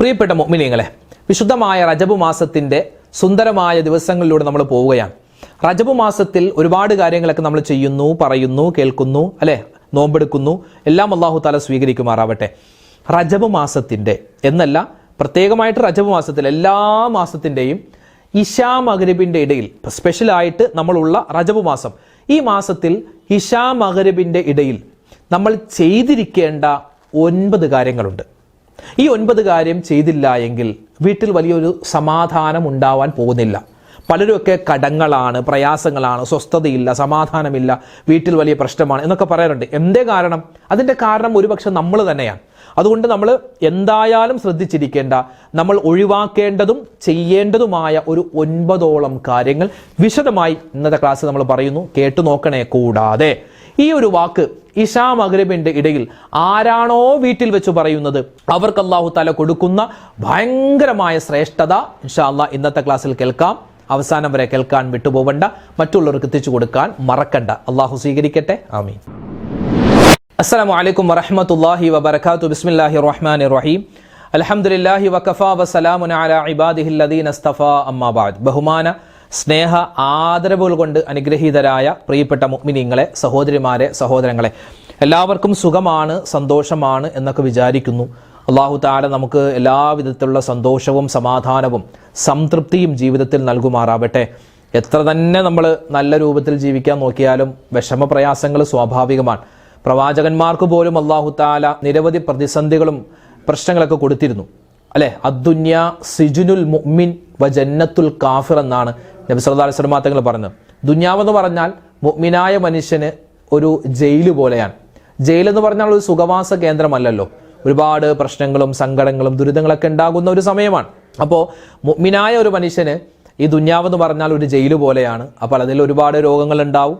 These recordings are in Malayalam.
പ്രിയപ്പെട്ട മൊമിനിയങ്ങളെ വിശുദ്ധമായ റജബ് മാസത്തിന്റെ സുന്ദരമായ ദിവസങ്ങളിലൂടെ നമ്മൾ പോവുകയാണ്. റജബ് മാസത്തിൽ ഒരുപാട് കാര്യങ്ങളൊക്കെ നമ്മൾ ചെയ്യുന്നു പറയുന്നു കേൾക്കുന്നു അല്ലെ? നോമ്പെടുക്കുന്നു. എല്ലാം അള്ളാഹു താല സ്വീകരിക്കുമാറാവട്ടെ. റജബ് മാസത്തിന്റെ എന്നല്ല പ്രത്യേകമായിട്ട് റജബ് മാസത്തിൽ എല്ലാ മാസത്തിന്റെയും ഇഷാ മഗ്രിബിന്റെ ഇടയിൽ സ്പെഷ്യലായിട്ട് നമ്മളുള്ള റജബ് മാസം. ഈ മാസത്തിൽ ഇഷാ മഗ്രിബിന്റെ ഇടയിൽ നമ്മൾ ചെയ്തിരിക്കേണ്ട ഒൻപത് കാര്യങ്ങളുണ്ട്. ഈ ഒൻപത് കാര്യം ചെയ്തില്ല എങ്കിൽ വീട്ടിൽ വലിയൊരു സമാധാനം ഉണ്ടാവാൻ പോകുന്നില്ല. പലരുമൊക്കെ കടങ്ങളാണ് പ്രയാസങ്ങളാണ് സ്വസ്ഥതയില്ല സമാധാനമില്ല വീട്ടിൽ വലിയ പ്രശ്നമാണ് എന്നൊക്കെ പറയാറുണ്ട്. എന്തേ കാരണം? അതിന്റെ കാരണം ഒരുപക്ഷെ നമ്മൾ തന്നെയാണ്. അതുകൊണ്ട് നമ്മൾ എന്തായാലും ശ്രദ്ധിച്ചിരിക്കേണ്ട നമ്മൾ ഒഴിവാക്കേണ്ടതും ചെയ്യേണ്ടതുമായ ഒരു ഒൻപതോളം കാര്യങ്ങൾ വിശദമായി ഇന്നത്തെ ക്ലാസ് നമ്മൾ പറയുന്നു. കേട്ടു നോക്കണേ കൂടാതെ ഈ ഒരു വാക്ക് ഇഷാ മഗ്രിബിന്റെ ഇടയിൽ ആരാണോ വീട്ടിൽ വെച്ച് പറയുന്നത് അവർക്ക് അള്ളാഹു തല കൊടുക്കുന്ന ഭയങ്കരമായ ശ്രേഷ്ഠത ഇൻഷാ ഇന്നത്തെ ക്ലാസ്സിൽ കേൾക്കാം. അവസാനം വരെ കേൾക്കാൻ വിട്ടുപോവണ്ട. മറ്റുള്ളവർക്ക് എത്തിച്ചു കൊടുക്കാൻ മറക്കണ്ട. അള്ളാഹു സ്വീകരിക്കട്ടെ. ആമീൻ. അസ്സാം അലൈക്കും വറഹ്മത്തുള്ളാഹി വബറകാതു ബിസ്മില്ലാഹി റഹ്മാൻ റഹീം. അൽഹംദുലില്ലാഹി വക്കഫ വസലാമുന അലാ ഇബാദിഹി ലദീന ഇസ്തഫാ അമ്മാ ബഹുമാന സ്നേഹ ആദരവുകൾ കൊണ്ട് അനുഗ്രഹീതരായ പ്രിയപ്പെട്ട മുഅ്മിനീങ്ങളെ സഹോദരിമാരെ സഹോദരങ്ങളെ. എല്ലാവർക്കും സുഖമാണ് സന്തോഷമാണ് എന്നൊക്കെ വിചാരിക്കുന്നു. അള്ളാഹു താല നമുക്ക് എല്ലാവിധത്തിലുള്ള സന്തോഷവും സമാധാനവും സംതൃപ്തിയും ജീവിതത്തിൽ നൽകുമാറാവട്ടെ. എത്ര തന്നെ നമ്മൾ നല്ല രൂപത്തിൽ ജീവിക്കാൻ നോക്കിയാലും വിഷമപ്രയാസങ്ങൾ സ്വാഭാവികമാണ്. പ്രവാചകന്മാർക്ക് പോലും അള്ളാഹു താല നിരവധി പ്രതിസന്ധികളും പ്രശ്നങ്ങളൊക്കെ കൊടുത്തിരുന്നു. അല്ലെ? അദ്ദുന്യ സിജുനുൽ മുഅ്മിൻ വ ജന്നത്തുൽ കാഫിർ എന്നാണ് നബി സല്ലല്ലാഹു അലൈഹി വസല്ലം തങ്ങൾ പറഞ്ഞു. ദുന്യാവെന്ന് പറഞ്ഞാൽ മുഗ്മിനായ മനുഷ്യന് ഒരു ജയിൽ പോലെയാണ്. ജയിൽ എന്ന് പറഞ്ഞാൽ ഒരു സുഖവാസ കേന്ദ്രമല്ലല്ലോ. ഒരുപാട് പ്രശ്നങ്ങളും സങ്കടങ്ങളും ദുരിതങ്ങളൊക്കെ ഉണ്ടാകുന്ന ഒരു സമയമാണ്. അപ്പോൾ മുഗ്മിനായ ഒരു മനുഷ്യന് ഈ ദുന്യാവെന്ന് പറഞ്ഞാൽ ഒരു ജയിൽ പോലെയാണ്. അപ്പോൾ അതിൽ ഒരുപാട് രോഗങ്ങൾ ഉണ്ടാവും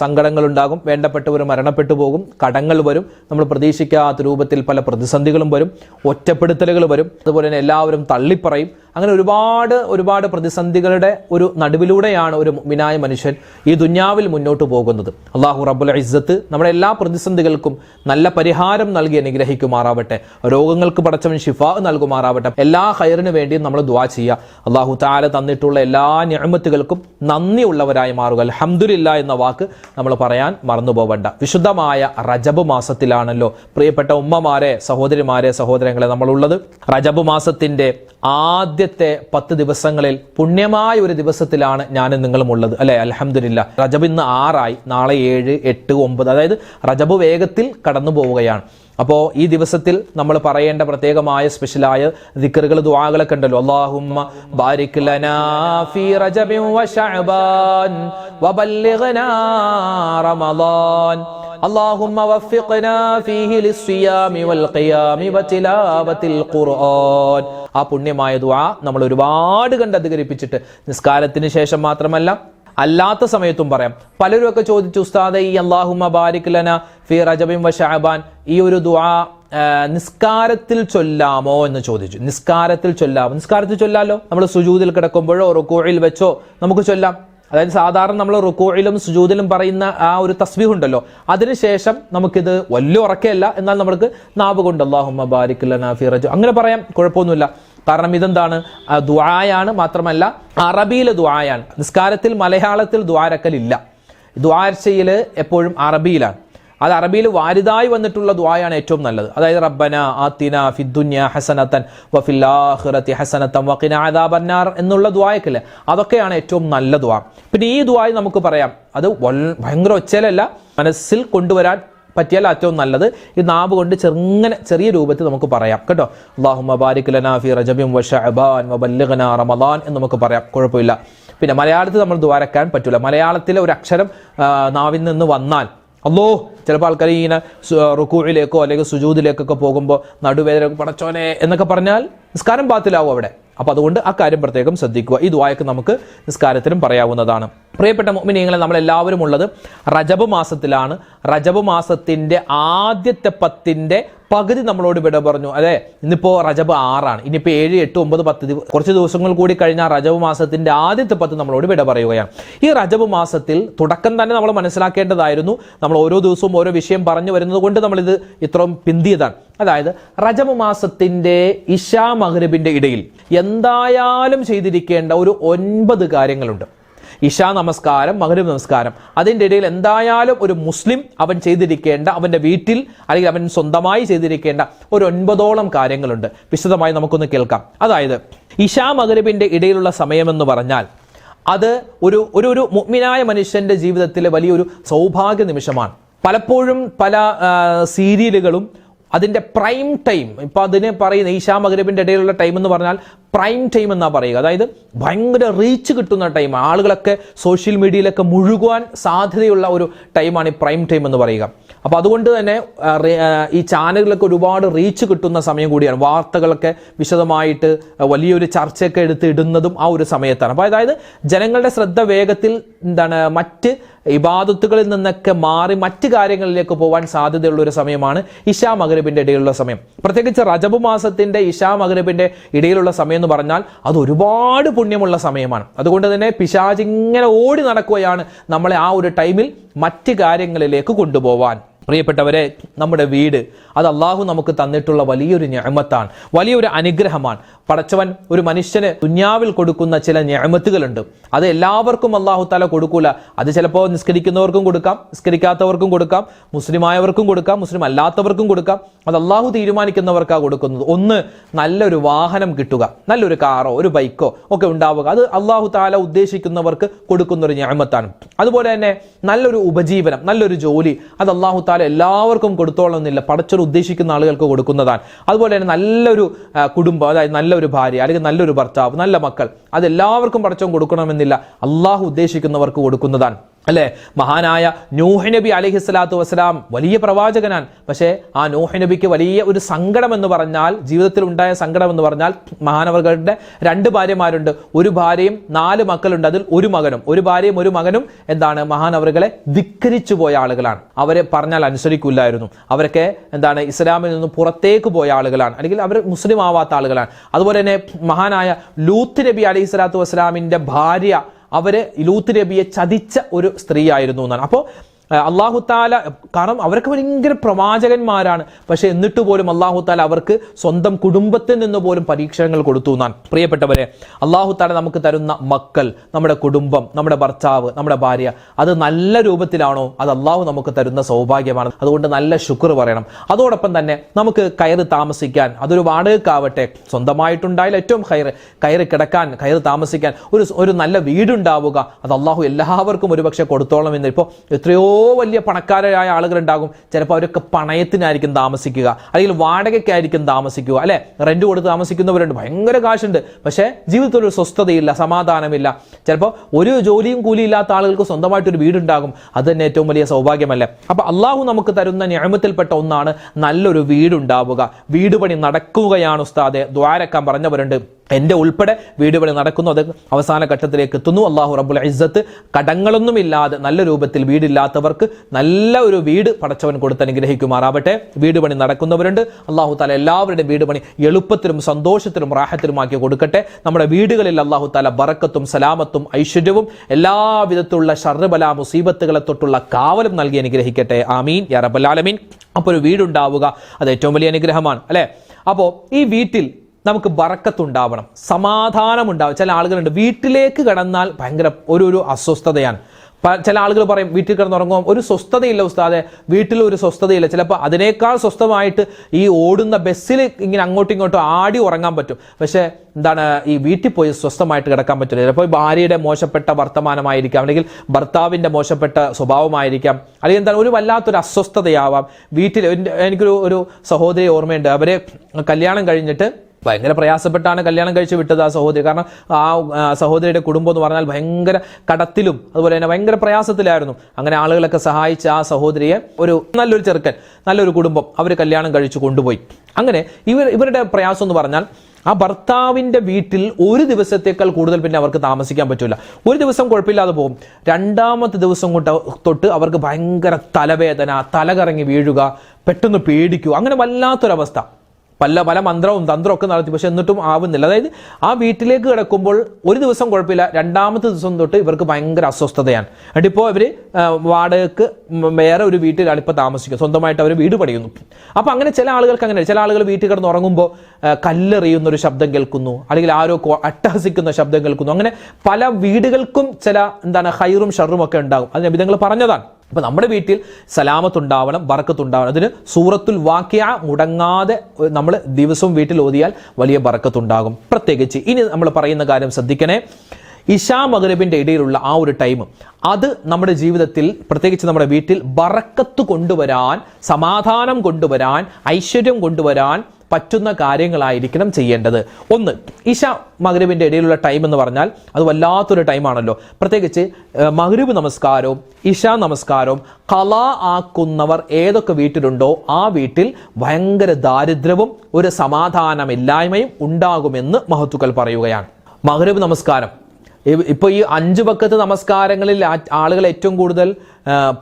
സങ്കടങ്ങൾ ഉണ്ടാകും വേണ്ടപ്പെട്ടവർ മരണപ്പെട്ടു പോകും കടങ്ങൾ വരും നമ്മൾ പ്രതീക്ഷിക്കാത്ത രൂപത്തിൽ പല പ്രതിസന്ധികളും വരും ഒറ്റപ്പെടുത്തലുകൾ വരും. അതുപോലെ തന്നെ എല്ലാവരും തള്ളിപ്പറയും അങ്ങനെ ഒരുപാട് ഒരുപാട് പ്രതിസന്ധികളുടെ ഒരു നടുവിലൂടെയാണ് ഒരു മിനായ മനുഷ്യൻ ഈ ദുന്യാവിൽ മുന്നോട്ട് പോകുന്നത്. അള്ളാഹു റബ്ബുൽ ഇസ്സത്ത് നമ്മുടെ എല്ലാ പ്രതിസന്ധികൾക്കും നല്ല പരിഹാരം നൽകി അനുഗ്രഹിക്കുമാറാവട്ടെ. രോഗങ്ങൾക്ക് പടച്ചവൻ ഷിഫ നൽകുമാറാവട്ടെ. എല്ലാ ഹയറിനു വേണ്ടിയും നമ്മൾ ദ്വാ ചെയ്യുക. അള്ളാഹു താല തന്നിട്ടുള്ള എല്ലാ ഞാമത്തുകൾക്കും നന്ദിയുള്ളവരായി മാറുക. അലഹമുല്ല എന്ന വാക്ക് നമ്മൾ പറയാൻ മറന്നു പോവണ്ട വിശുദ്ധമായ റജബ് മാസത്തിലാണല്ലോ പ്രിയപ്പെട്ട ഉമ്മമാരെ സഹോദരിമാരെ സഹോദരങ്ങളെ നമ്മളുള്ളത്. റജബ് മാസത്തിന്റെ ആദ്യത്തെ പത്ത് ദിവസങ്ങളിൽ പുണ്യമായ ഒരു ദിവസത്തിലാണ് ഞാനും നിങ്ങളും ഉള്ളത്. അല്ലെ? അലഹമില്ല റജബ് ഇന്ന് ആറായി. നാളെ ഏഴ് എട്ട് ഒമ്പത്. അതായത് റജബ് വേഗത്തിൽ കടന്നു പോവുകയാണ്. അപ്പോൾ ഈ ദിവസത്തിൽ നമ്മൾ പറയേണ്ട പ്രത്യേകമായ സ്പെഷ്യലായ ദിക്കറുകൾ ദ്വാകളൊക്കെ ഉണ്ടല്ലോ. അല്ലാഹുമ്മ ബാരിക് ലനാ റജബിൻ വ ശഅബാൻ اللهم وفقنا فيه للصيام والقيام وتلاوة القرآن ആ പുണ്യമായ ദുആ നമ്മൾ ഒരുപാട് കണ്ട് അധികരിപ്പിച്ചിട്ട് നിസ്കാരത്തിന് ശേഷം മാത്രമല്ല അല്ലാത്ത സമയത്തും പറയാം പലരും ഒക്കെ ചോദിച്ചു ഉസ്താദെ ഈ അള്ളാഹുമ്മ ബാരിക് ലന ഫി റജബിൻ വ ഷഅബാൻ ഈ ഒരു ദുആ ആ, നിസ്കാരത്തിൽ ചൊല്ലാമോ എന്ന് ചോദിച്ചു നിസ്കാരത്തിൽ ചൊല്ലാമോ നിസ്കാരത്തിൽ ചൊല്ലാലോ നമ്മൾ സുജൂദിൽ കിടക്കുമ്പോഴോ റുക്കോയിൽ വെച്ചോ നമുക്ക് ചൊല്ലാം അതായത് സാധാരണ നമ്മൾ റുക്കോയിലും സുജൂദിലും പറയുന്ന ആ ഒരു തസ്ബീഹ് ഉണ്ടല്ലോ. അതിനുശേഷം നമുക്കിത് വലിയ ഉറക്കയല്ല. എന്നാൽ നമുക്ക് നാവ് കൊണ്ട് അള്ളാഹുമ്മ ബാരിക്കില്ല നാഫി റജു. അങ്ങനെ പറയാം. കുഴപ്പമൊന്നുമില്ല. കാരണം ഇതെന്താണ്? ദ്വായാണ് മാത്രമല്ല അറബിയിലെ ദുആയാണ്. നിസ്കാരത്തിൽ മലയാളത്തിൽ ദ്വാരക്കലില്ല ദ്വാർച്ചയിൽ എപ്പോഴും അറബിയിലാണ്. അത് അറബിയിൽ വാരിതായി വന്നിട്ടുള്ള ദ്വായാണ് ഏറ്റവും നല്ലത്. അതായത് റബ്ബന ആത്തിന ഫിദ്ദുന്യ ഹസനത്തൻ വഫിൽ ആഖിറതി ഹസനത്തൻ വഖിന അദാബന്നാർ എന്നുള്ള ദ്വായൊക്കെ അതൊക്കെയാണ് ഏറ്റവും നല്ല ദ്വാ പിന്നെ ഈ ദ്വായ നമുക്ക് പറയാം. അത് ഭയങ്കര ഒച്ചയിലല്ല മനസ്സിൽ കൊണ്ടുവരാൻ പറ്റിയാൽ ഏറ്റവും നല്ലത്. ഈ നാവ് കൊണ്ട് ചെറുങ്ങനെ ചെറിയ രൂപത്തിൽ നമുക്ക് പറയാം. കേട്ടോ? അള്ളാഹുമ്മ ബാരിക് ലനാ ഫി റജബിൻ വ ശഅബാൻ റമദാൻ എന്ന് നമുക്ക് പറയാം. കുഴപ്പമില്ല. പിന്നെ മലയാളത്തിൽ നമ്മൾ ദ്വാരക്കാൻ പറ്റില്ല മലയാളത്തിലെ ഒരു അക്ഷരം നാവിൽ നിന്ന് വന്നാൽ അല്ലോ ചിലപ്പോൾ ആൾക്കാർ ഇങ്ങനെ റുക്കൂഴിലേക്കോ അല്ലെങ്കിൽ സുജൂദിലേക്കൊക്കെ പോകുമ്പോൾ നടുവേദന പടച്ചോനെ എന്നൊക്കെ പറഞ്ഞാൽ നിസ്കാരം ബാത്തിലാവും അവിടെ. അപ്പോൾ അതുകൊണ്ട് ആ കാര്യം പ്രത്യേകം ശ്രദ്ധിക്കുക. ഈ ദ്വായക്ക് നമുക്ക് നിസ്കാരത്തിലും പറയാവുന്നതാണ്. പ്രിയപ്പെട്ട മുഅ്മിനീങ്ങളെ നമ്മളെല്ലാവരും ഉള്ളത് റജബ് മാസത്തിലാണ്. റജബ് മാസത്തിന്റെ ആദ്യത്തെ പത്തിന്റെ പകുതി നമ്മളോട് വിട പറഞ്ഞു. അതെ ഇന്നിപ്പോ റജബ് ആറാണ്. ഇനിയിപ്പോൾ ഏഴ് എട്ട് ഒമ്പത് പത്ത് കുറച്ച് ദിവസങ്ങൾ കൂടി കഴിഞ്ഞാൽ റജബ് മാസത്തിന്റെ ആദ്യത്തെ പത്ത് നമ്മളോട് വിട പറയുകയാണ്. ഈ റജബ് മാസത്തിൽ തുടക്കം തന്നെ നമ്മൾ മനസ്സിലാക്കേണ്ടതായിരുന്നു. നമ്മൾ ഓരോ ദിവസവും ഓരോ വിഷയം പറഞ്ഞു വരുന്നത് കൊണ്ട് നമ്മളിത് ഇത്രയും പിന്തിയതാണ്. അതായത് റജബ് മാസത്തിന്റെ ഇഷാ മഹ്രബിന്റെ ഇടയിൽ എന്തായാലും ചെയ്തിരിക്കേണ്ട ഒരു ഒൻപത് കാര്യങ്ങളുണ്ട്. ഇഷാ നമസ്കാരം മഹ്രബ് നമസ്കാരം. അതിന്റെ ഇടയിൽ എന്തായാലും ഒരു മുസ്ലിം അവൻ ചെയ്തിരിക്കേണ്ട അവന്റെ വീട്ടിൽ അല്ലെങ്കിൽ അവൻ സ്വന്തമായി ചെയ്തിരിക്കേണ്ട ഒരു ഒൻപതോളം കാര്യങ്ങളുണ്ട്. വിശദമായി നമുക്കൊന്ന് കേൾക്കാം. അതായത് ഇഷാ മകരവിന്റെ ഇടയിലുള്ള സമയമെന്ന് പറഞ്ഞാൽ അത് ഒരു ഒരു ഒരു മുഗ്മിനായ മനുഷ്യന്റെ ജീവിതത്തിലെ വലിയൊരു സൗഭാഗ്യ നിമിഷമാണ്. പലപ്പോഴും പല സീരിയലുകളും അതിന്റെ പ്രൈം ടൈം ഇപ്പൊ അതിനെ പറയുന്ന ഈശാ മകരബിന്റെ ഇടയിലുള്ള ടൈം എന്ന് പറഞ്ഞാൽ പ്രൈം ടൈം എന്നാ പറയുക. അതായത് ഭയങ്കര റീച്ച് കിട്ടുന്ന ടൈം ആളുകളൊക്കെ സോഷ്യൽ മീഡിയയിലൊക്കെ മുഴുകുവാൻ സാധ്യതയുള്ള ഒരു ടൈമാണ് ഈ പ്രൈം ടൈം എന്ന് പറയുക. അപ്പോൾ അതുകൊണ്ട് തന്നെ ഈ ചാനലുകളൊക്കെ ഒരുപാട് റീച്ച് കിട്ടുന്ന സമയം കൂടിയാണ്. വാർത്തകളൊക്കെ വിശദമായിട്ട് വലിയൊരു ചർച്ചയൊക്കെ എടുത്ത് ഇടുന്നതും ആ ഒരു സമയത്താണ്. അപ്പോൾ അതായത് ജനങ്ങളുടെ ശ്രദ്ധ വേഗത്തിൽ എന്താണ് മറ്റ് ഇബാദത്തുകളിൽ നിന്നൊക്കെ മാറി മറ്റ് കാര്യങ്ങളിലേക്ക് പോകാൻ സാധ്യതയുള്ള ഒരു സമയമാണ് ഇഷാ മകരബിന്റെ ഇടയിലുള്ള സമയം. പ്രത്യേകിച്ച് റജബ് മാസത്തിന്റെ ഇഷാ മകരബിന്റെ ഇടയിലുള്ള സമയം എന്ന് പറഞ്ഞാൽ അത് ഒരുപാട് പുണ്യമുള്ള സമയമാണ്. അതുകൊണ്ട് തന്നെ പിശാജ് ഇങ്ങനെ ഓടി നടക്കുകയാണ് നമ്മളെ ആ ഒരു ടൈമിൽ മറ്റ് കാര്യങ്ങളിലേക്ക് കൊണ്ടുപോവാൻ. പ്രിയപ്പെട്ടവരെ നമ്മുടെ വീട് അത് അള്ളാഹു നമുക്ക് തന്നിട്ടുള്ള വലിയൊരു ഞാമത്താണ് വലിയൊരു അനുഗ്രഹമാണ്. പടച്ചവൻ ഒരു മനുഷ്യന് ദുന്യാവിൽ കൊടുക്കുന്ന ചില ഞാമത്തുകളുണ്ട്. അത് എല്ലാവർക്കും അള്ളാഹു തല കൊടുക്കൂല. അത് ചിലപ്പോൾ നിസ്കരിക്കുന്നവർക്കും കൊടുക്കാം നിസ്കരിക്കാത്തവർക്കും കൊടുക്കാം മുസ്ലിമായവർക്കും കൊടുക്കാം മുസ്ലിം അല്ലാത്തവർക്കും കൊടുക്കാം. അത് അള്ളാഹു തീരുമാനിക്കുന്നവർക്കാണ് കൊടുക്കുന്നത്. ഒന്ന് നല്ലൊരു വാഹനം കിട്ടുക. നല്ലൊരു കാറോ ഒരു ബൈക്കോ ഒക്കെ ഉണ്ടാവുക. അത് അള്ളാഹു താല ഉദ്ദേശിക്കുന്നവർക്ക് കൊടുക്കുന്ന ഒരു ഞാമത്താണ്. അതുപോലെ തന്നെ നല്ലൊരു ഉപജീവനം നല്ലൊരു ജോലി അത് അള്ളാഹു താല എല്ലാവർക്കും കൊടുത്തോളം എന്നില്ല പടച്ചൊരു ഉദ്ദേശിക്കുന്ന ആളുകൾക്ക് കൊടുക്കുന്നതാണ്. അതുപോലെ തന്നെ നല്ലൊരു കുടുംബം അതായത് നല്ലൊരു ഭാര്യ അല്ലെങ്കിൽ നല്ലൊരു ഭർത്താവ് നല്ല മക്കൾ അതെല്ലാവർക്കും പടച്ചവും കൊടുക്കണമെന്നില്ല. അള്ളാഹു ഉദ്ദേശിക്കുന്നവർക്ക് കൊടുക്കുന്നതാണ്. അല്ലേ? മഹാനായ നൂഹ് നബി അലഹി സ്വലാത്തു വസ്സലാം വലിയ പ്രവാചകനാണ്. പക്ഷേ ആ നൂഹ് നബിക്ക് വലിയ ഒരു സങ്കടം എന്ന് പറഞ്ഞാൽ ജീവിതത്തിൽ ഉണ്ടായ സങ്കടം എന്ന് പറഞ്ഞാൽ മഹാനവർഗരുടെ രണ്ട് ഭാര്യമാരുണ്ട്. ഒരു ഭാര്യയും നാല് മക്കളുണ്ട്. അതിൽ ഒരു മകനും. ഒരു ഭാര്യയും ഒരു മകനും എന്താണ്? മഹാനവറുകളെ ധിക്കരിച്ചു പോയ ആളുകളാണ്. അവരെ പറഞ്ഞാൽ അനുസരിക്കില്ലായിരുന്നു. അവരൊക്കെ എന്താണ്? ഇസ്ലാമിൽ നിന്ന് പുറത്തേക്ക് പോയ ആളുകളാണ്. അല്ലെങ്കിൽ അവർ മുസ്ലിം ആവാത്ത ആളുകളാണ്. അതുപോലെ തന്നെ മഹാനായ ലൂത്ത് നബി അലഹി സ്വലാത്തു വസ്സലാമിന്റെ ഭാര്യ അവർ ലൂത്ത് നബിയെ ചതിച്ച ഒരു സ്ത്രീയായിരുന്നു എന്നാണ്. അപ്പോൾ അള്ളാഹു താല കാരണം അവർക്ക് ഭയങ്കര പ്രവാചകന്മാരാണ്. പക്ഷെ എന്നിട്ട് പോലും അള്ളാഹു താല അവർക്ക് സ്വന്തം കുടുംബത്തിൽ നിന്ന് പോലും പരീക്ഷണങ്ങൾ കൊടുത്തു എന്നാണ്. പ്രിയപ്പെട്ടവരെ അള്ളാഹു താല നമുക്ക് തരുന്ന മക്കൾ നമ്മുടെ കുടുംബം നമ്മുടെ ഭർത്താവ് നമ്മുടെ ഭാര്യ അത് നല്ല രൂപത്തിലാണോ? അത് അള്ളാഹു നമുക്ക് തരുന്ന സൗഭാഗ്യമാണ്. അതുകൊണ്ട് നല്ല ശുക്ർ പറയണം. അതോടൊപ്പം തന്നെ നമുക്ക് കയറി താമസിക്കാൻ അതൊരു വാടകക്കാവട്ടെ സ്വന്തമായിട്ടുണ്ടായാലും ഏറ്റവും കയറ് കയറി കിടക്കാൻ കയറി താമസിക്കാൻ ഒരു ഒരു നല്ല വീടുണ്ടാവുക. അത് അള്ളാഹു എല്ലാവർക്കും ഒരുപക്ഷെ കൊടുത്തോളം എന്ന് ഇപ്പോൾ എത്രയോ വലിയ പണക്കാരായ ആളുകളുണ്ടാകും. ചിലപ്പോൾ അവരൊക്കെ പണയത്തിനായിരിക്കും താമസിക്കുക. അല്ലെങ്കിൽ വാടകയ്ക്കായിരിക്കും താമസിക്കുക. അല്ലെ? റെന്റ് കൊടുത്ത് താമസിക്കുന്നവരുണ്ട്. ഭയങ്കര കാശുണ്ട്. പക്ഷേ ജീവിതത്തിൽ ഒരു സ്വസ്ഥതയില്ല സമാധാനമില്ല. ചിലപ്പോൾ ഒരു ജോലിയും കൂലിയില്ലാത്ത ആളുകൾക്ക് സ്വന്തമായിട്ടൊരു വീടുണ്ടാകും. അത് തന്നെ ഏറ്റവും വലിയ സൗഭാഗ്യമല്ലേ? അപ്പൊ അള്ളാഹു നമുക്ക് തരുന്ന ന്യായത്തിൽപ്പെട്ട ഒന്നാണ് നല്ലൊരു വീടുണ്ടാവുക. വീട് പണി നടക്കുകയാണ് ഉസ്താദെ. ദ്വാരക്കാൻ പറഞ്ഞവരുണ്ട്. എന്റെ ഉൾപ്പെടെ വീടുകളിൽ നടക്കുന്നു. അത് അവസാന ഘട്ടത്തിലേക്ക് എത്തുന്നു. അള്ളാഹു റബ്ബുൽ ഇസ്സത്ത് കടങ്ങളൊന്നുമില്ലാതെ നല്ല രൂപത്തിൽ വീടില്ലാത്തവർക്ക് നല്ല ഒരു വീട് പടച്ചവൻ കൊടുത്ത് അനുഗ്രഹിക്കുമാറാവട്ടെ. വീട് പണി നടക്കുന്നവരുണ്ട്. അള്ളാഹു താല എല്ലാവരുടെയും വീട് പണി എളുപ്പത്തിലും സന്തോഷത്തിലും റാഹത്തിലുമാക്കി കൊടുക്കട്ടെ. നമ്മുടെ വീടുകളിൽ അള്ളാഹു താല ബറക്കത്തും സലാമത്തും ഐശ്വര്യവും എല്ലാവിധത്തിലുള്ള ഷർബല മുസീബത്തുകളെ തൊട്ടുള്ള കാവലും നൽകി അനുഗ്രഹിക്കട്ടെ. ആമീൻ. യാ റബ്ബൽ ആലമീൻ. അപ്പോൾ ഒരു വീടുണ്ടാവുക അത് ഏറ്റവും വലിയ അനുഗ്രഹമാണ്. അല്ലേ? അപ്പോൾ ഈ വീട്ടിൽ നമുക്ക് ബറക്കത്തുണ്ടാവണം സമാധാനം ഉണ്ടാവും ചില ആളുകളുണ്ട് വീട്ടിലേക്ക് കടന്നാൽ ഭയങ്കര ഒരു ഒരു അസ്വസ്ഥതയാണ്. ചില ആളുകൾ പറയും വീട്ടിൽ കിടന്നുറങ്ങും ഒരു സ്വസ്ഥതയില്ല ഉസ്താദെ വീട്ടിൽ ഒരു സ്വസ്ഥതയില്ല. ചിലപ്പോൾ അതിനേക്കാൾ സ്വസ്ഥമായിട്ട് ഈ ഓടുന്ന ബസ്സിൽ ഇങ്ങനെ അങ്ങോട്ടും ഇങ്ങോട്ടും ആടി ഉറങ്ങാൻ പറ്റും. പക്ഷേ എന്താണ് ഈ വീട്ടിൽ പോയി സ്വസ്ഥമായിട്ട് കിടക്കാൻ പറ്റില്ല. ചിലപ്പോൾ ഭാര്യയുടെ മോശപ്പെട്ട വർത്തമാനമായിരിക്കാം അല്ലെങ്കിൽ ഭർത്താവിന്റെ മോശപ്പെട്ട സ്വഭാവമായിരിക്കാം. അല്ലെങ്കിൽ എന്താണ് ഒരു വല്ലാത്തൊരു അസ്വസ്ഥതയാവാം. വീട്ടിൽ എനിക്കൊരു ഒരു സഹോദരി ഓർമ്മയുണ്ട്. അവരെ കല്യാണം കഴിഞ്ഞിട്ട് ഭയങ്കര പ്രയാസപ്പെട്ടാണ് കല്യാണം കഴിച്ച് വിട്ടത് ആ സഹോദരി. കാരണം ആ സഹോദരിയുടെ കുടുംബം എന്ന് പറഞ്ഞാൽ ഭയങ്കര കടത്തിലും അതുപോലെ തന്നെ ഭയങ്കര പ്രയാസത്തിലായിരുന്നു. അങ്ങനെ ആളുകളൊക്കെ സഹായിച്ച ആ സഹോദരിയെ ഒരു നല്ലൊരു ചെറുക്കൻ നല്ലൊരു കുടുംബം അവർ കല്യാണം കഴിച്ച് കൊണ്ടുപോയി. അങ്ങനെ ഇവർ ഇവരുടെ പ്രയാസം എന്ന് പറഞ്ഞാൽ ആ ഭർത്താവിന്റെ വീട്ടിൽ ഒരു ദിവസത്തേക്കാൾ കൂടുതൽ പിന്നെ അവർക്ക് താമസിക്കാൻ പറ്റില്ല. ഒരു ദിവസം കുഴപ്പമില്ലാതെ പോകും. രണ്ടാമത്തെ ദിവസം കൊണ്ട് തൊട്ട് അവർക്ക് ഭയങ്കര തലവേദന തലകറങ്ങി വീഴുക പെട്ടെന്ന് പേടിക്കുക അങ്ങനെ വല്ലാത്തൊരവസ്ഥ. പല പല മന്ത്രവും തന്ത്രവും ഒക്കെ നടത്തി പക്ഷെ എന്നിട്ടും ആവുന്നില്ല. അതായത് ആ വീട്ടിലേക്ക് കിടക്കുമ്പോൾ ഒരു ദിവസം കുഴപ്പമില്ല. രണ്ടാമത്തെ ദിവസം തൊട്ട് ഇവർക്ക് ഭയങ്കര അസ്വസ്ഥതയാണ്. എന്നിട്ട് ഇപ്പോൾ ഇവർ വാടകയ്ക്ക് വേറെ ഒരു വീട്ടിലാണ് ഇപ്പോൾ താമസിക്കുക സ്വന്തമായിട്ട് അവർ വീട് പണിയുന്നു. അപ്പോൾ അങ്ങനെ ചില ആളുകൾക്ക് അങ്ങനെ ചില ആളുകൾ വീട്ടിൽ കിടന്ന് ഉറങ്ങുമ്പോൾ കല്ലെറിയുന്ന ഒരു ശബ്ദം കേൾക്കുന്നു. അല്ലെങ്കിൽ ആരോ അട്ടഹസിക്കുന്ന ശബ്ദം കേൾക്കുന്നു. അങ്ങനെ പല വീടുകൾക്കും ചില എന്താണ് ഹൈറും ഷറും ഒക്കെ ഉണ്ടാകും. അത് നബിതങ്ങൾ പറഞ്ഞതാണ്. അപ്പൊ നമ്മുടെ വീട്ടിൽ സലാമത്തുണ്ടാവണം ബറക്കത്തുണ്ടാവണം. അതിന് സൂറത്തുൽ വാക്യ മുടങ്ങാതെ നമ്മൾ ദിവസവും വീട്ടിൽ ഓതിയാൽ വലിയ ബറക്കത്തുണ്ടാകും. പ്രത്യേകിച്ച് ഇനി നമ്മൾ പറയുന്ന കാര്യം ശ്രദ്ധിക്കണേ. ഇഷാ മകരബിന്റെ ഇടയിലുള്ള ആ ഒരു ടൈം അത് നമ്മുടെ ജീവിതത്തിൽ പ്രത്യേകിച്ച് നമ്മുടെ വീട്ടിൽ ബറക്കത്ത് കൊണ്ടുവരാൻ സമാധാനം കൊണ്ടുവരാൻ ഐശ്വര്യം കൊണ്ടുവരാൻ പറ്റുന്ന കാര്യങ്ങളായിരിക്കണം ചെയ്യേണ്ടത്. ഒന്ന് ഇഷ മകരബിന്റെ ഇടയിലുള്ള ടൈം എന്ന് പറഞ്ഞാൽ അത് വല്ലാത്തൊരു ടൈമാണല്ലോ പ്രത്യേകിച്ച് മഗ്രിബ് നമസ്കാരവും ഇഷ നമസ്കാരവും കല ആക്കുന്നവർ ഏതൊക്കെ വീട്ടിലുണ്ടോ ആ വീട്ടിൽ ഭയങ്കര ദാരിദ്ര്യവും ഒരു സമാധാനമില്ലായ്മയും ഉണ്ടാകുമെന്ന് മഹത്തുക്കൾ പറയുകയാണ്. മഗ്രിബ് നമസ്കാരം. ഇപ്പോൾ ഇപ്പൊ ഈ അഞ്ച് പക്കത്ത് നമസ്കാരങ്ങളിൽ ആളുകൾ ഏറ്റവും കൂടുതൽ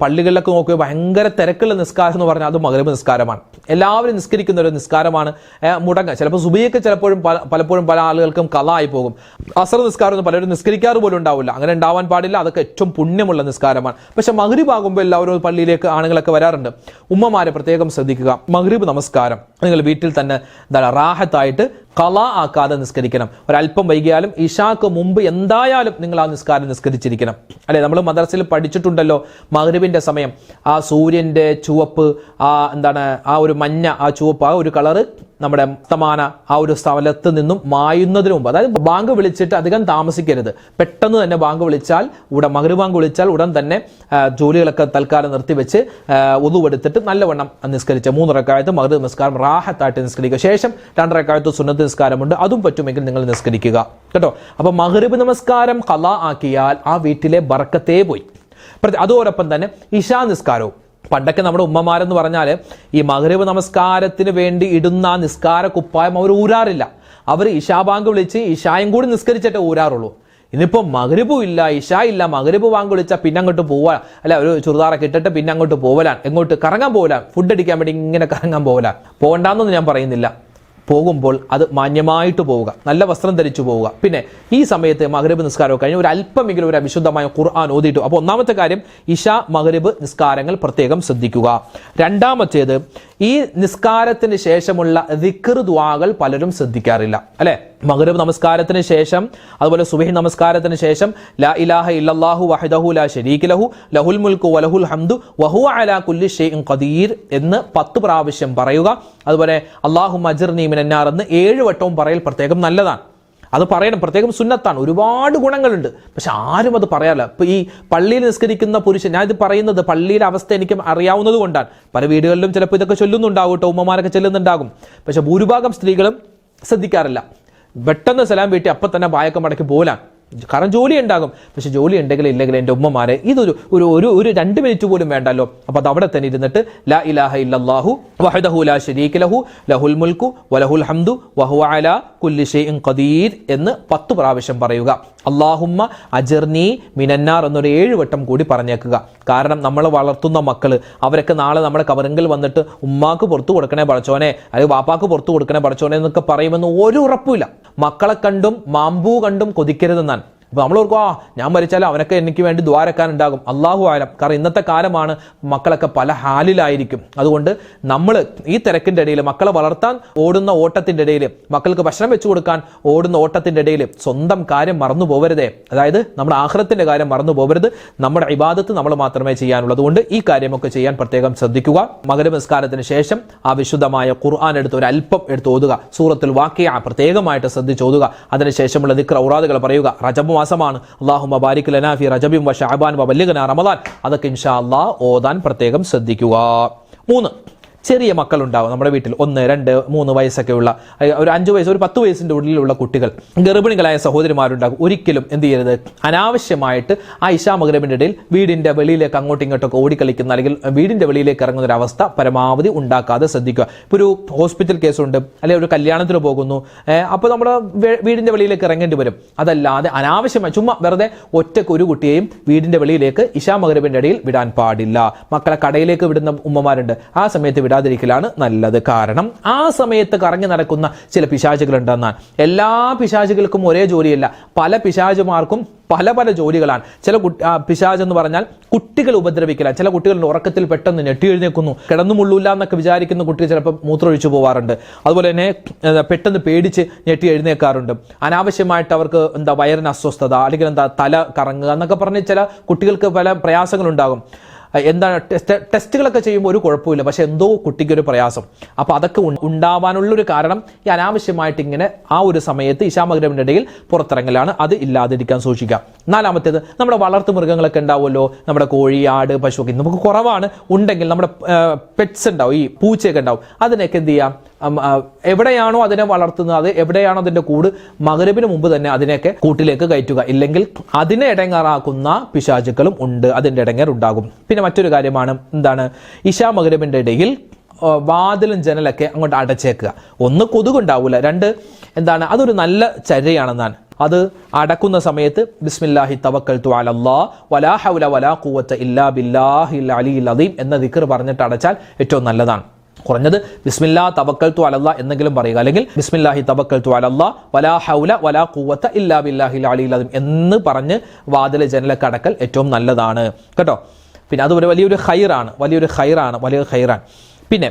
പള്ളികളിലൊക്കെ നോക്കുക ഭയങ്കര തിരക്കുള്ള നിസ്കാരം എന്ന് പറഞ്ഞാൽ അത് മകരവ് നിസ്കാരമാണ്. എല്ലാവരും നിസ്കരിക്കുന്ന ഒരു നിസ്കാരമാണ്. മുടങ്ങ ചിലപ്പോൾ സുബിയൊക്കെ ചിലപ്പോഴും പല പലപ്പോഴും പല ആളുകൾക്കും കഥ ആയി പോകും. അസർ നിസ്കാരം പലരും നിസ്കരിക്കാറ് പോലും ഉണ്ടാവില്ല. അങ്ങനെ ഉണ്ടാവാൻ പാടില്ല. അതൊക്കെ ഏറ്റവും പുണ്യമുള്ള നിസ്കാരമാണ്. പക്ഷെ മഗ്രിബ് ആകുമ്പോൾ എല്ലാവരും പള്ളിയിലേക്ക് ആണുങ്ങളൊക്കെ വരാറുണ്ട്. ഉമ്മമാരെ പ്രത്യേകം ശ്രദ്ധിക്കുക. മഗ്രിബ് നമസ്കാരം. നിങ്ങൾ വീട്ടിൽ തന്നെ എന്താണ് റാഹത്തായിട്ട് കല ആക്കാതെ നിസ്കരിക്കണം. ഒരല്പം വൈകിയാലും ഇഷാക്ക് മുമ്പ് എന്തായാലും നിങ്ങൾ ആ നിസ്കാരം നിസ്കരിച്ചിരിക്കണം. അല്ലെ? നമ്മൾ മദ്രസയിൽ പഠിച്ചിട്ടുണ്ടല്ലോ. മഗ്രിബിന്റെ സമയം. ആ സൂര്യന്റെ ചുവപ്പ് ആ എന്താണ് ആ ഒരു മഞ്ഞ ആ ചുവപ്പ് ആ ഒരു കളറ് നമ്മുടെ സമാന ആ ഒരു സ്ഥലത്ത് നിന്നും മായുന്നതിന് മുമ്പ്. അതായത് ബാങ്ക് വിളിച്ചിട്ട് അധികം താമസിക്കരുത്. പെട്ടെന്ന് തന്നെ ബാങ്ക് വിളിച്ചാൽ ഉടൻ മകര ബാങ്ക് വിളിച്ചാൽ ഉടൻ തന്നെ ജോലികളൊക്കെ തൽക്കാലം നിർത്തിവെച്ച് ഒതുവെടുത്തിട്ട് നല്ലവണ്ണം നിസ്കരിച്ച്. മൂന്ന് മകര നിസ്കാരം റാഹത്തായിട്ട് നിസ്കരിക്കുക. ശേഷം രണ്ടരക്കാലത്ത് സുന്നത്ത് നിസ്കാരമുണ്ട്. അതും പറ്റുമെങ്കിൽ നിങ്ങൾ നിസ്കരിക്കുക. കേട്ടോ? അപ്പൊ മഹറിബ് നമസ്കാരം കല ആക്കിയാൽ ആ വീട്ടിലെ ബർക്കത്തേ പോയി. അതോടൊപ്പം തന്നെ ഇഷാ നിസ്കാരവും. പണ്ടൊക്കെ നമ്മുടെ ഉമ്മമാരെന്ന് പറഞ്ഞാൽ ഈ മകരവ് നമസ്കാരത്തിന് വേണ്ടി ഇടുന്ന ആ നിസ്കാര കുപ്പായം അവർ ഊരാറില്ല. അവർ ഇഷാ ബാങ്ക് വിളിച്ച് ഇഷായും കൂടി നിസ്കരിച്ചിട്ടേ ഊരാറുള്ളൂ. ഇന്നിപ്പോൾ മകരബും ഇല്ല ഇഷ ഇല്ല മകരബ് വാങ്ങി വിളിച്ചാൽ പിന്നെ അങ്ങോട്ട് പോവാ. അല്ല ഒരു ചുരിദാറൊക്കെ ഇട്ടിട്ട് പിന്നെ അങ്ങോട്ട് പോവലാണ് എങ്ങോട്ട് കറങ്ങാൻ പോവലാണ് ഫുഡ് അടിക്കാൻ വേണ്ടി ഇങ്ങനെ കറങ്ങാൻ പോവലാണ് പോകണ്ടെന്നൊന്നും ഞാൻ പറയുന്നില്ല. പോകുമ്പോൾ അത് മാന്യമായിട്ട് പോവുക നല്ല വസ്ത്രം ധരിച്ചു പോവുക. പിന്നെ ഈ സമയത്ത് മകരബ് നിസ്കാരമൊക്കെ കഴിഞ്ഞ് ഒരു അല്പമെങ്കിലും ഒരു അവിശുദ്ധമായ ഖുർആൻ ഓതിയിട്ടു. അപ്പോൾ ഒന്നാമത്തെ കാര്യം ഇഷ മകരബ് നിസ്കാരങ്ങൾ പ്രത്യേകം ശ്രദ്ധിക്കുക. രണ്ടാമത്തേത് ഈ നിസ്കാരത്തിന് ശേഷമുള്ള ദിക്കർ ദ്വാകൾ പലരും ശ്രദ്ധിക്കാറില്ല. അല്ലെ? മകരബ് നമസ്കാരത്തിന് ശേഷം അതുപോലെ സുബഹി നമസ്കാരത്തിന് ശേഷം ലാ ഇലാഹ ഇല്ലാഹു വഹദഹു ലാ ഷരീഖ് ലഹു ലഹുൽ മുൽക്കു വലഹുൽ ഹംദു വഹു അലാ കുല്ലി ഷൈഇൻ ഖദീർ എന്ന് പത്ത് പ്രാവശ്യം പറയുക. അതുപോലെ അള്ളാഹു മജർ നീമിനാർ എന്ന് ഏഴ് വട്ടവും പറയൽ പ്രത്യേകം നല്ലതാണ്. അത് പറയണം. പ്രത്യേകം സുന്നത്താണ്. ഒരുപാട് ഗുണങ്ങളുണ്ട്. പക്ഷെ ആരും അത് പറയാല്ല ഇപ്പൊ ഈ പള്ളിയിൽ നിസ്കരിക്കുന്ന പുരുഷൻ ഞാൻ ഇത് പറയുന്നത് പള്ളിയിലെ അവസ്ഥ എനിക്ക് അറിയാവുന്നത് കൊണ്ടാണ്. പല വീടുകളിലും ചിലപ്പോൾ ഇതൊക്കെ ചൊല്ലുന്നുണ്ടാവും കേട്ടോ. ഉമ്മമാരൊക്കെ ചെല്ലുന്നുണ്ടാകും. പക്ഷെ ഭൂരിഭാഗം സ്ത്രീകളും ശ്രദ്ധിക്കാറില്ല. പെട്ടെന്ന് സലാം വീട്ടി അപ്പം തന്നെ ബായൊക്കെ മടക്കി പോലാം കാരണം ജോലി ഉണ്ടാകും പക്ഷെ ജോലി ഉണ്ടെങ്കിൽ ഇല്ലെങ്കിൽ എന്റെ ഉമ്മമാരെ ഇതൊരു ഒരു ഒരു ഒരു രണ്ട് മിനിറ്റ് പോലും വേണ്ടല്ലോ. അപ്പൊ അത് അവിടെ തന്നെ ഇരുന്നിട്ട് ലാ ഇലാഹ ഇല്ലാഹു വഹദഹു ലാ ശരീക ലഹു ലഹുൽ മുൽക്കു വലഹുൽ ഹംദു വഹു അല കുല്ലി ഖദീർ എന്ന് പത്ത് പ്രാവശ്യം പറയുക. അള്ളാഹുമ്മ അജർനി മിനന്നാർ എന്നൊരു ഏഴ് വട്ടം കൂടി പറഞ്ഞേക്കുക. കാരണം നമ്മൾ വളർത്തുന്ന മക്കൾ അവരൊക്കെ നാളെ നമ്മുടെ കവറിങ്കിൽ വന്നിട്ട് ഉമ്മാക്ക് പുറത്തു കൊടുക്കണേ പടച്ചോനെ അല്ലെങ്കിൽ വാപ്പാക്ക് പുറത്തു കൊടുക്കണേ പടച്ചോനെ എന്നൊക്കെ പറയുമെന്ന് ഒരു ഉറപ്പുമില്ല മക്കളെ കണ്ടും മാമ്പൂ കണ്ടും കൊതിക്കരുതെന്നാണ്. അപ്പൊ നമ്മൾ ഓർക്കും ആ ഞാൻ മരിച്ചാലും അവനൊക്കെ എനിക്ക് വേണ്ടി ദ്വാരക്കാൻ ഉണ്ടാകും. അള്ളാഹു ആലം കാരണം ഇന്നത്തെ കാലമാണ് മക്കളൊക്കെ പല ഹാലിലായിരിക്കും. അതുകൊണ്ട് നമ്മൾ ഈ തിരക്കിന്റെ ഇടയിൽ മക്കളെ വളർത്താൻ ഓടുന്ന ഓട്ടത്തിന്റെ ഇടയിൽ മക്കൾക്ക് ഭക്ഷണം വെച്ചു കൊടുക്കാൻ ഓടുന്ന ഓട്ടത്തിന്റെ ഇടയിൽ സ്വന്തം കാര്യം മറന്നു പോകരുതേ അതായത് നമ്മുടെ ആഹ്റത്തിന്റെ കാര്യം മറന്നു പോകരുത് നമ്മുടെ ഇബാദത്ത് നമ്മൾ മാത്രമേ ചെയ്യാനുള്ളൂ. അതുകൊണ്ട് ഈ കാര്യമൊക്കെ ചെയ്യാൻ പ്രത്യേകം ശ്രദ്ധിക്കുക. മകരനമസ്കാരത്തിന് ശേഷം ആ വിശുദ്ധമായ ഖുർആൻ എടുത്ത് ഒരു അല്പം എടുത്ത് ഓതുക. സൂറത്തിൽ വാക്കിയ പ്രത്യേകമായിട്ട് ശ്രദ്ധിച്ച് ഓതുക. അതിനുശേഷമുള്ള ദിക്ര ഔറാദുകൾ പറയുക. റജബ് മാസമാണ്. അള്ളാഹു മബാരിക് ലനാഫി റജബിം വ ഷാബാൻ വ റമദാൻ. അതൊക്കെ ഇൻഷാ അള്ളാഹ് ഓതാൻ പ്രത്യേകം ശ്രദ്ധിക്കുക. മൂന്ന്. ചെറിയ മക്കളുണ്ടാവും നമ്മുടെ വീട്ടിൽ. ഒന്ന് രണ്ട് മൂന്ന് വയസ്സൊക്കെ ഉള്ള ഒരു അഞ്ച് വയസ്സ് ഒരു പത്ത് വയസ്സിന്റെ ഉള്ളിലുള്ള കുട്ടികൾ. ഗർഭിണികളായ സഹോദരിമാരുണ്ടാകും ഒരിക്കലും എന്ത് ചെയ്യരുത്? അനാവശ്യമായിട്ട് ആ ഇഷാ മകരമിന്റെ ഇടയിൽ വീടിന്റെ വെളിയിലേക്ക് അങ്ങോട്ടും ഇങ്ങോട്ടൊക്കെ ഓടിക്കളിക്കുന്ന അല്ലെങ്കിൽ വീടിന്റെ വെളിയിലേക്ക് ഇറങ്ങുന്ന ഒരു അവസ്ഥ പരമാവധി ഉണ്ടാക്കാതെ ശ്രദ്ധിക്കുക. ഇപ്പോൾ ഒരു ഹോസ്പിറ്റൽ കേസുണ്ട് അല്ലെങ്കിൽ ഒരു കല്യാണത്തിന് പോകുന്നു അപ്പോൾ നമ്മൾ വീടിന്റെ വെളിയിലേക്ക് ഇറങ്ങേണ്ടി വരും. അതല്ലാതെ അനാവശ്യമായി ചുമ്മാ വെറുതെ ഒറ്റയ്ക്ക് ഒരു കുട്ടിയെയും വീടിന്റെ വെളിയിലേക്ക് ഇഷാ മകരബിന്റെ ഇടയിൽ വിടാൻ പാടില്ല. മക്കളെ കടയിലേക്ക് വിടുന്ന ഉമ്മമാരുണ്ട്. ആ സമയത്ത് വിടാൻ വിടാതിരിക്കലാണ് നല്ലത്. കാരണം ആ സമയത്ത് കറങ്ങി നടക്കുന്ന ചില പിശാചുകളുണ്ടെന്നാണ് എല്ലാ പിശാചുകൾക്കും ഒരേ ജോലിയല്ല. പല പിശാചുമാർക്കും പല പല ജോലികളാണ്. ചില പിശാച് എന്ന് പറഞ്ഞാൽ കുട്ടികൾ ഉപദ്രവിക്കില്ല ചില കുട്ടികളുടെ ഉറക്കത്തിൽ പെട്ടെന്ന് ഞെട്ടി എഴുന്നേക്കുന്നു കിടന്നു മുള്ളൂല്ല എന്നൊക്കെ വിചാരിക്കുന്ന കുട്ടികൾ ചിലപ്പോൾ മൂത്രമൊഴിച്ചു പോവാറുണ്ട്. അതുപോലെ തന്നെ പെട്ടെന്ന് പേടിച്ച് ഞെട്ടി എഴുന്നേക്കാറുണ്ട് അനാവശ്യമായിട്ട് അവർക്ക് എന്താ വയറിന് അസ്വസ്ഥത അല്ലെങ്കിൽ എന്താ തല കറങ്ങുക എന്നൊക്കെ പറഞ്ഞ് ചില കുട്ടികൾക്ക് പല പ്രയാസങ്ങളുണ്ടാകും. എന്താണ് ടെസ്റ്റ് ടെസ്റ്റുകളൊക്കെ ചെയ്യുമ്പോൾ ഒരു കുഴപ്പമില്ല. പക്ഷെ എന്തോ കുട്ടിക്കൊരു പ്രയാസം. അപ്പോൾ അതൊക്കെ ഉണ്ടാവാനുള്ള ഉണ്ടാവാനുള്ളൊരു കാരണം ഈ അനാവശ്യമായിട്ട് ഇങ്ങനെ ആ ഒരു സമയത്ത് ഇശാമഗ്രമിന്റെ ഇടയിൽ പുറത്തിറങ്ങലാണ്. അത് ഇല്ലാതിരിക്കാൻ സൂക്ഷിക്കുക നാലാമത്തേത് നമ്മുടെ വളർത്തു മൃഗങ്ങളൊക്കെ ഉണ്ടാവുമല്ലോ. നമ്മുടെ കോഴി ആട് പശുവൊക്കെ. നമുക്ക് കുറവാണ്. ഉണ്ടെങ്കിൽ നമ്മുടെ പെറ്റ്സ് ഉണ്ടാവും. ഈ പൂച്ചയൊക്കെ ഉണ്ടാവും. അതിനൊക്കെ എന്ത് ചെയ്യാം? എവിടെയാണോ അതിനെ വളർത്തുന്നത് അത് എവിടെയാണോ അതിന്റെ കൂട് മകരവിന് മുമ്പ് തന്നെ അതിനെയൊക്കെ കൂട്ടിലേക്ക് കയറ്റുക. ഇല്ലെങ്കിൽ അതിനെ ഇടങ്ങാറാക്കുന്ന പിശാചുക്കളും ഉണ്ട് അതിന്റെ ഇടങ്ങേർ ഉണ്ടാകും. പിന്നെ മറ്റൊരു കാര്യമാണ് എന്താണ്? ഇഷാ മകരവിന്റെ ഇടയിൽ വാതിലും ജനലൊക്കെ അങ്ങോട്ട് അടച്ചേക്കുക. ഒന്ന് കൊതുകുണ്ടാവില്ല രണ്ട് എന്താണ്? അതൊരു നല്ല ചര്യയാണെന്നാണ്. അത് അടക്കുന്ന സമയത്ത് ബിസ്മില്ലാഹി തവക്കൽ തു വലാ ഹൗല വലാ ഖുവത്ത ഇല്ലാ ബില്ലാഹി അലി അലീം എന്ന ദിക്കർ പറഞ്ഞിട്ട് അടച്ചാൽ ഏറ്റവും നല്ലതാണ്. കുറഞ്ഞത് ബിസ്മില്ലാ തവക്കൽ തു അലല്ല എന്നെങ്കിലും പറയുക. അല്ലെങ്കിൽ ബിസ്മില്ലാഹി തവക്കൽ തു അലല്ല വലാ ഹൗല വലാ കൂവത്ത ഇല്ലാ ബില്ലാഹിൽ ലാലി അദീം എന്ന് പറഞ്ഞ് വാതിൽ ജനലൊക്കെ കടക്കൽ ഏറ്റവും നല്ലതാണ്. കേട്ടോ? പിന്നെ അതുപോലെ വലിയൊരു ഹൈറാണ് വലിയൊരു ഹൈറാണ് വലിയൊരു ഹൈറാണ് പിന്നെ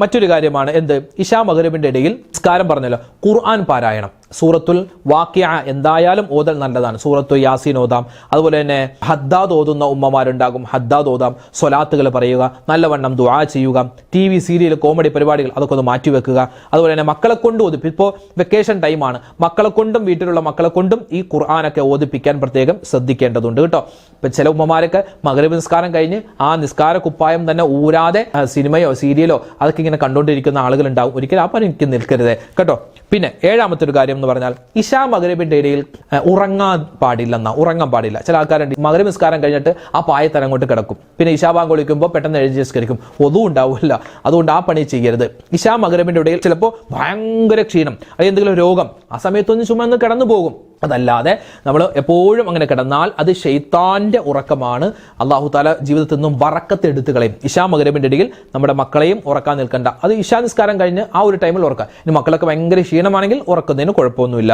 മറ്റൊരു കാര്യമാണ് എന്ത്? ഇഷാ മകരവിന്റെ ഇടയിൽ സ്കാരം പറഞ്ഞല്ലോ. ഖുർആൻ പാരായണം. സൂറത്തുൽ വാക്യ എന്തായാലും ഓതൽ നല്ലതാണ്. സൂറത്തു യാസീൻ ഓതാം. അതുപോലെ തന്നെ ഹദ്ദാദ് ഓതുന്ന ഉമ്മമാരുണ്ടാകും. ഹദ്ദാദ് ഓതാം. സ്വലാത്തുകൾ പറയുക നല്ലവണ്ണം ദുആ ചെയ്യുക ടി വി സീരിയൽ കോമഡി പരിപാടികൾ അതൊക്കെ ഒന്ന് മാറ്റിവെക്കുക അതുപോലെ തന്നെ മക്കളെ കൊണ്ട് ഓതിപ്പ് ഇപ്പോൾ വെക്കേഷൻ ടൈമാണ് മക്കളെ കൊണ്ടും വീട്ടിലുള്ള മക്കളെ കൊണ്ടും ഈ ഖുർആാനൊക്കെ ഓതിപ്പിക്കാൻ പ്രത്യേകം ശ്രദ്ധിക്കേണ്ടതുണ്ട് കേട്ടോ. ഇപ്പം ചില ഉമ്മമാരൊക്കെ മകരവ് നിസ്കാരം കഴിഞ്ഞ് ആ നിസ്കാര കുപ്പായം തന്നെ ഊരാതെ സിനിമയോ സീരിയലോ അതൊക്കെ ഇങ്ങനെ കണ്ടുകൊണ്ടിരിക്കുന്ന ആളുകളുണ്ടാവും. ഒരിക്കലും ആ പരിക്ക് നിൽക്കരുത്. കേട്ടോ. പിന്നെ ഏഴാമത്തെ ഒരു കാര്യം എന്ന് പറഞ്ഞാൽ ഇഷാ മകരവിന്റെ ഇടയിൽ ഉറങ്ങാൻ പാടില്ലെന്ന ഉറങ്ങാൻ പാടില്ല. ചില ആൾക്കാരുണ്ട് മകരവ് നിസ്കാരം കഴിഞ്ഞിട്ട് ആ പായത്തരം അങ്ങോട്ട് കിടക്കും. പിന്നെ ഇഷാ ബാങ്ക് പെട്ടെന്ന് എഴുതി നിസ്കരിക്കും. ഒതും ഉണ്ടാവില്ല. അതുകൊണ്ട് ആ പണി ചെയ്യരുത്. ഇഷാ മകരവിന്റെ ഇടയിൽ ചിലപ്പോൾ ഭയങ്കര ക്ഷീണം അല്ലെങ്കിൽ എന്തെങ്കിലും രോഗം ആ സമയത്തൊന്നും ചുമന്ന് കിടന്നു പോകും അതല്ലാതെ നമ്മൾ എപ്പോഴും അങ്ങനെ കിടന്നാൽ അത് ഷെയ്ത്താന്റെ ഉറക്കമാണ്. അള്ളാഹു താല ജീവിതത്തിൽ നിന്നും വറക്കത്ത് എടുത്ത് കളയും. ഇഷാ മകരമിന്റെ ഇടയിൽ നമ്മുടെ മക്കളെയും ഉറക്കാൻ നിൽക്കണ്ട. അത് ഇഷാ നിസ്കാരം കഴിഞ്ഞ് ആ ഒരു ടൈമിൽ ഉറക്കുക ഇനി മക്കളൊക്കെ ഭയങ്കര ക്ഷീണമാണെങ്കിൽ ഉറക്കുന്നതിന് കുഴപ്പമൊന്നുമില്ല.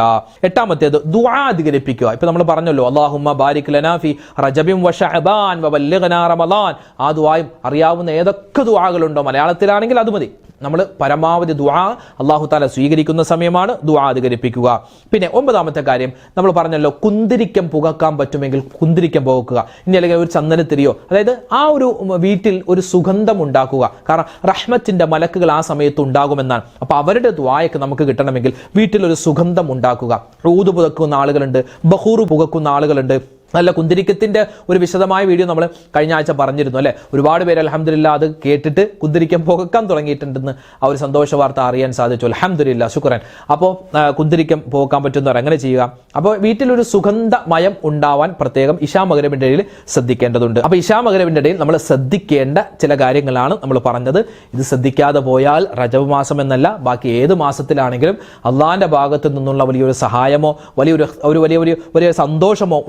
എട്ടാമത്തേത് ദുആ അധികരിപ്പിക്കുക. ഇപ്പം നമ്മൾ പറഞ്ഞല്ലോ അള്ളാഹുമ്മ ബാരിക് ലനാഫി റജബിം വ ശഅബാൻ വ ബല്ലിഗ്നാ റമളാൻ ആ ദുആയും അറിയാവുന്ന ഏതൊക്കെ ദുആകളുണ്ടോ മലയാളത്തിലാണെങ്കിൽ അത് മതി. നമ്മൾ പരമാവധി ദുആ അള്ളാഹു താല സ്വീകരിക്കുന്ന സമയമാണ് ദുആ അധികരിപ്പിക്കുക. പിന്നെ ഒമ്പതാമത്തെ കാര്യം നമ്മൾ പറഞ്ഞല്ലോ കുന്തിരിക്കം പുകക്കാൻ പറ്റുമെങ്കിൽ കുന്തിരിക്കം പുകക്കുക. ഇനി അല്ലെങ്കിൽ ഒരു ചന്ദനത്തിരിയോ അതായത് ആ ഒരു വീട്ടിൽ ഒരു സുഗന്ധം ഉണ്ടാക്കുക. കാരണം റഹ്മത്തിന്റെ മലക്കുകൾ ആ സമയത്ത് ഉണ്ടാകുമെന്നാണ്. അപ്പൊ അവരുടെ ദ്വായൊക്കെ നമുക്ക് കിട്ടണമെങ്കിൽ വീട്ടിൽ ഒരു സുഗന്ധം ഉണ്ടാക്കുക. ഊത് പുതക്കുന്ന ആളുകളുണ്ട് ബഹൂറ് പുകക്കുന്ന ആളുകളുണ്ട്. നല്ല കുന്തിരിക്കത്തിന്റെ ഒരു വിശദമായ വീഡിയോ നമ്മൾ കഴിഞ്ഞ ആഴ്ച പറഞ്ഞിരുന്നു അല്ലെ? ഒരുപാട് പേര് അലഹമില്ല അത് കേട്ടിട്ട് കുന്തിരിക്കം പുകക്കാൻ തുടങ്ങിയിട്ടുണ്ടെന്ന് ആ ഒരു സന്തോഷ വാർത്ത അറിയാൻ സാധിച്ചു. അലഹമില്ല ശുക്രൻ. അപ്പോൾ കുന്തിരിക്കം പോകാൻ പറ്റുന്നവർ അങ്ങനെ ചെയ്യുക. അപ്പോൾ വീട്ടിലൊരു സുഗന്ധമയം ഉണ്ടാവാൻ പ്രത്യേകം ഇഷാ മകരവിന്റെ ഇടയിൽ ശ്രദ്ധിക്കേണ്ടതുണ്ട്. അപ്പോൾ ഇഷാ മകരവിന്റെ ഇടയിൽ നമ്മൾ ശ്രദ്ധിക്കേണ്ട ചില കാര്യങ്ങളാണ് നമ്മൾ പറഞ്ഞത്. ഇത് ശ്രദ്ധിക്കാതെ പോയാൽ റജബ് മാസം എന്നല്ല ബാക്കി ഏത് മാസത്തിലാണെങ്കിലും അള്ളാഹിന്റെ ഭാഗത്തു നിന്നുള്ള വലിയൊരു സഹായമോ വലിയൊരു ഒരു വലിയ ഒരു വലിയ സന്തോഷമോ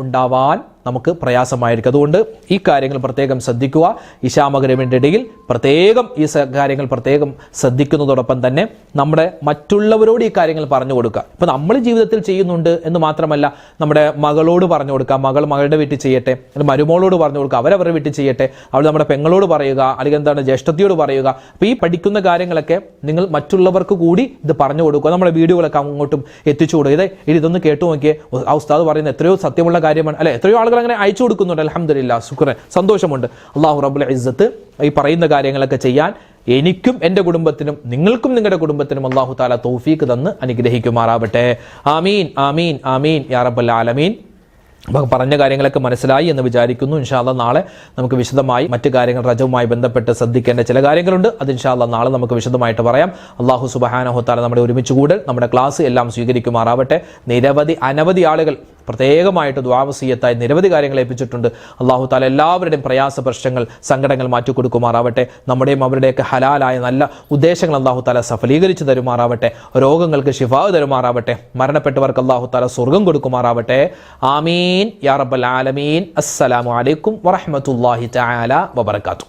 ഉണ്ടാവാൻ നമുക്ക് പ്രയാസമായിരിക്കും. അതുകൊണ്ട് ഈ കാര്യങ്ങൾ പ്രത്യേകം ശ്രദ്ധിക്കുക. ഇശാമകരമിന്റെ ഇടയിൽ പ്രത്യേകം ഈ കാര്യങ്ങൾ പ്രത്യേകം ശ്രദ്ധിക്കുന്നതോടൊപ്പം തന്നെ നമ്മുടെ മറ്റുള്ളവരോട് ഈ കാര്യങ്ങൾ പറഞ്ഞു കൊടുക്കുക. ഇപ്പം നമ്മൾ ജീവിതത്തിൽ ചെയ്യുന്നുണ്ട് എന്ന് മാത്രമല്ല നമ്മുടെ മകളോട് പറഞ്ഞു കൊടുക്കുക. മകൾ മകളുടെ വീട്ടിൽ ചെയ്യട്ടെ അല്ലെങ്കിൽ മരുമോളോട് പറഞ്ഞു കൊടുക്കുക അവരവരുടെ വീട്ടിൽ ചെയ്യട്ടെ അവൾ നമ്മുടെ പെങ്ങളോട് പറയുക അല്ലെങ്കിൽ എന്താണ് ജ്യേഷ്ഠത്തിയോട് പറയുക. അപ്പോൾ ഈ പഠിക്കുന്ന കാര്യങ്ങളൊക്കെ നിങ്ങൾ മറ്റുള്ളവർക്ക് കൂടി ഇത് പറഞ്ഞു കൊടുക്കുക. നമ്മുടെ വീഡിയോകളൊക്കെ അങ്ങോട്ടും എത്തിച്ചു കൊടുക്കുക. ഇത് ഇതൊന്ന് കേട്ടു നോക്കിയേ. ആ ഉസ്താദ് പറയുന്ന എത്രയോ സത്യമുള്ള കാര്യമാണ്. അല്ലെ എത്രയോ ആളുകൾ അങ്ങനെ അയച്ചു കൊടുക്കുന്നുണ്ട്. അലഹമില്ല ശുക്രൻ. സന്തോഷമുണ്ട്. അള്ളാഹു റബുൽ ഇസ്സത്ത് ഈ പറയുന്ന കാര്യങ്ങളൊക്കെ ചെയ്യാൻ എനിക്കും എന്റെ കുടുംബത്തിനും നിങ്ങൾക്കും നിങ്ങളുടെ കുടുംബത്തിനും അള്ളാഹു താല തോഫീക്ക് തന്ന് അനുഗ്രഹിക്കുമാറാവട്ടെ. ആമീൻ ആമീൻ ആമീൻ യാ റബ്ബൽ ആലമീൻ. അപ്പം പറഞ്ഞ കാര്യങ്ങളൊക്കെ മനസ്സിലായി എന്ന് വിചാരിക്കുന്നു. ഇൻഷാല്ല നാളെ നമുക്ക് വിശദമായി മറ്റു കാര്യങ്ങൾ റജവുമായി ബന്ധപ്പെട്ട് ശ്രദ്ധിക്കേണ്ട ചില കാര്യങ്ങളുണ്ട്. അത് ഇൻഷാല്ല നാളെ നമുക്ക് വിശദമായിട്ട് പറയാം. അള്ളാഹു സുബഹാനഹോത്താല നമ്മുടെ ഒരുമിച്ച് കൂടൽ നമ്മുടെ ക്ലാസ് എല്ലാം സ്വീകരിക്കുമാറാവട്ടെ. നിരവധി അനവധി ആളുകൾ പ്രത്യേകമായിട്ട് ദ്വാവസീയത്തായി നിരവധി കാര്യങ്ങൾ ഏൽപ്പിച്ചിട്ടുണ്ട്. അള്ളാഹു താല എല്ലാവരുടെയും പ്രയാസ പ്രശ്നങ്ങൾ സങ്കടങ്ങൾ മാറ്റിക്കൊടുക്കുമാറാവട്ടെ നമ്മുടെയും അവരുടെയൊക്കെ ഹലാലായ നല്ല ഉദ്ദേശങ്ങൾ അള്ളാഹു താല സഫലീകരിച്ച് തരുമാറാവട്ടെ. രോഗങ്ങൾക്ക് ശിഫാവ് തരുമാറാവട്ടെ. മരണപ്പെട്ടവർക്ക് അള്ളാഹു താല സ്വർഗം കൊടുക്കുമാറാവട്ടെ. ആമീൻ. യാ റബ്ബൽ ആലമീൻ. അസ്സലാമു അലൈക്കും വറഹ്മത്തുള്ളാഹി തആല വബറകാതുഹു.